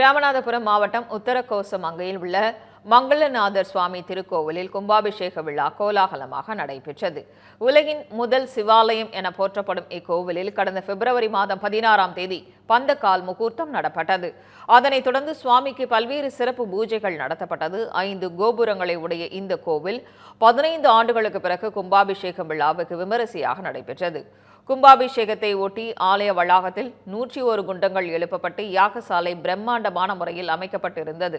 ராமநாதபுரம் மாவட்டம் உத்தரகோசமங்கையில் உள்ள மங்களநாதர் சுவாமி திருக்கோவிலில் கும்பாபிஷேக விழா கோலாகலமாக நடைபெற்றது. உலகின் முதல் சிவாலயம் என போற்றப்படும் இக்கோவிலில் கடந்த பிப்ரவரி மாதம் பதினாறாம் தேதி பந்தக்கால் முகூர்த்தம் நடப்பட்டது. அதனைத் தொடர்ந்து சுவாமிக்கு பல்வேறு சிறப்பு பூஜைகள் நடத்தப்பட்டது. ஐந்து கோபுரங்களை உடைய இந்த கோவில் பதினைந்து ஆண்டுகளுக்கு பிறகு கும்பாபிஷேக விழாவுக்கு விமரிசையாக நடைபெற்றது. கும்பாபிஷேகத்தை ஒட்டி ஆலய வளாகத்தில் நூற்றி ஒரு குண்டங்கள் எழுப்பப்பட்டு யாகசாலை பிரம்மாண்டமான முறையில் அமைக்கப்பட்டிருந்தது.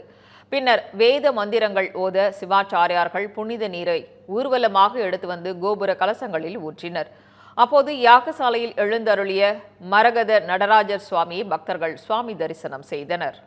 பின்னர் வேத மந்திரங்கள் ஓத சிவாச்சாரியார்கள் புனித நீரை ஊர்வலமாக எடுத்து வந்து கோபுர கலசங்களில் ஊற்றினர். அப்போது யாகசாலையில் எழுந்தருளிய மரகத நடராஜர் சுவாமியை பக்தர்கள் சுவாமி தரிசனம் செய்தனர்.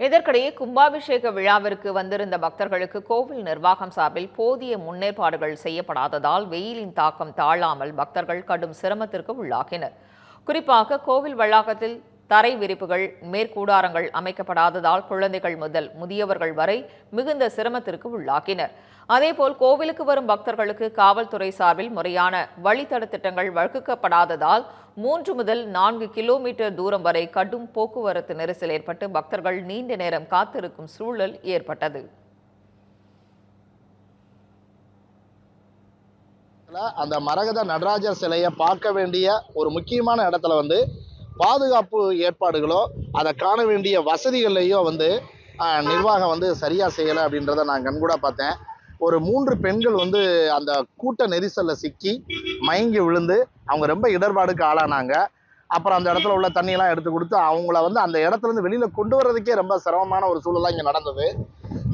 இதற்கிடையே கும்பாபிஷேக விழாவிற்கு வந்திருந்த பக்தர்களுக்கு கோவில் நிர்வாகம் சார்பில் போதிய முன்னேற்பாடுகள் செய்யப்படாததால் வெயிலின் தாக்கம் தாழாமல் பக்தர்கள் கடும் சிரமத்திற்கு உள்ளாகினர். குறிப்பாக கோவில் வளாகத்தில் தரை விரிப்புகள் மேற்கூடாரங்கள் அமைக்கப்படாததால் குழந்தைகள் முதல் முதியவர்கள் வரை மிகுந்த சிரமத்திற்கு உள்ளாக்கினர். அதேபோல் கோவிலுக்கு வரும் பக்தர்களுக்கு காவல்துறை சார்பில் முறையான வழித்தட திட்டங்கள் வகுக்கப்படாததால் மூன்று முதல் நான்கு கிலோமீட்டர் தூரம் வரை கடும் போக்குவரத்து நெரிசல் ஏற்பட்டு பக்தர்கள் நீண்ட நேரம் காத்திருக்கும் சூழல் ஏற்பட்டது. அந்த மரகத நடராஜர் சிலையை பார்க்க வேண்டிய ஒரு முக்கியமான இடத்துல வந்து பாதுகாப்பு ஏற்பாடுகளோ அதை காண வேண்டிய வசதிகளையோ வந்து நிர்வாகம் வந்து சரியாக செய்யலை அப்படின்றத நான் கண்கூட பார்த்தேன். ஒரு மூன்று பெண்கள் வந்து அந்த கூட்ட நெரிசலில் சிக்கி மயங்கி விழுந்து அவங்க ரொம்ப இடர்பாடுக்கு ஆளானாங்க. அப்புறம் அந்த இடத்துல உள்ள தண்ணியெல்லாம் எடுத்து கொடுத்து அவங்கள வந்து அந்த இடத்துலேருந்து வெளியில் கொண்டு வர்றதுக்கே ரொம்ப சிரமமான ஒரு சூழலாக இங்கே நடந்தது.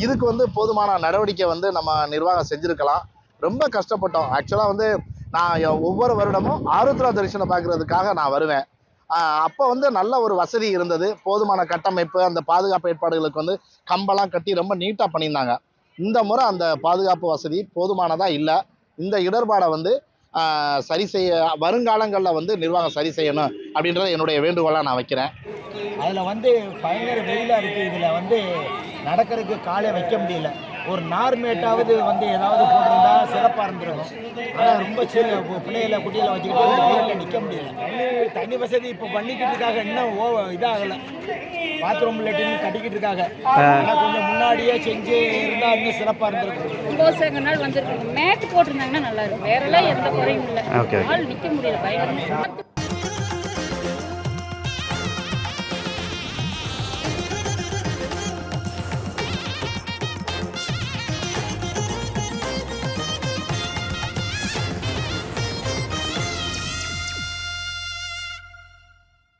இதுக்கு வந்து போதுமான நடவடிக்கை வந்து நம்ம நிர்வாகம் செஞ்சுருக்கலாம். ரொம்ப கஷ்டப்பட்டோம். ஆக்சுவலாக வந்து நான் ஒவ்வொரு வருடமும் ஆருத்ரா தரிசனம் பார்க்கறதுக்காக நான் வருவேன். அப்போ வந்து நல்ல ஒரு வசதி இருந்தது. போதுமான கட்டமைப்பு அந்த பாதுகாப்பு ஏற்பாடுகளுக்கு வந்து கம்பெல்லாம் கட்டி ரொம்ப நீட்டாக பண்ணியிருந்தாங்க. இந்த முறை அந்த பாதுகாப்பு வசதி போதுமானதாக இல்லை. இந்த இடர்பாடை வந்து சரி செய்ய வருங்காலங்களில் வந்து நிர்வாகம் சரி செய்யணும் அப்படின்றத என்னுடைய வேண்டுகோளாக நான் வைக்கிறேன். அதில் வந்து பயங்கர வெயிலாக இருக்குது இதில் வந்து நடக்கிறதுக்கு காலை வைக்க முடியல. ஒரு நார்மேட்டாவது வந்து ஏதாவது போட்டிருந்தா சிறப்பாக இருந்திருக்கும். ஆனால் ரொம்ப சின்ன பு- பிள்ளைகளை குட்டியில் வச்சுக்கிட்டு வெயிலில் நிற்க முடியல தண்ணி வசதி இப்போ பண்ணிக்கிட்டு இருக்காங்க. இன்னும் ஓ இதாகலை. பாத்ரூம் லெட்டின் கட்டிக்கிட்டு இருக்காங்க. ஆனால் கொஞ்சம் முன்னாடியே செஞ்சு இருந்தால் இன்னும் சிறப்பாக இருந்திருக்கும். நாள் வந்திருக்காங்க மேட் போட்டிருந்தாங்கன்னா நல்லா இருக்கும். வேறெல்லாம் எந்த குறையும் இல்லை. நிற்க முடியல. பயங்கரமா.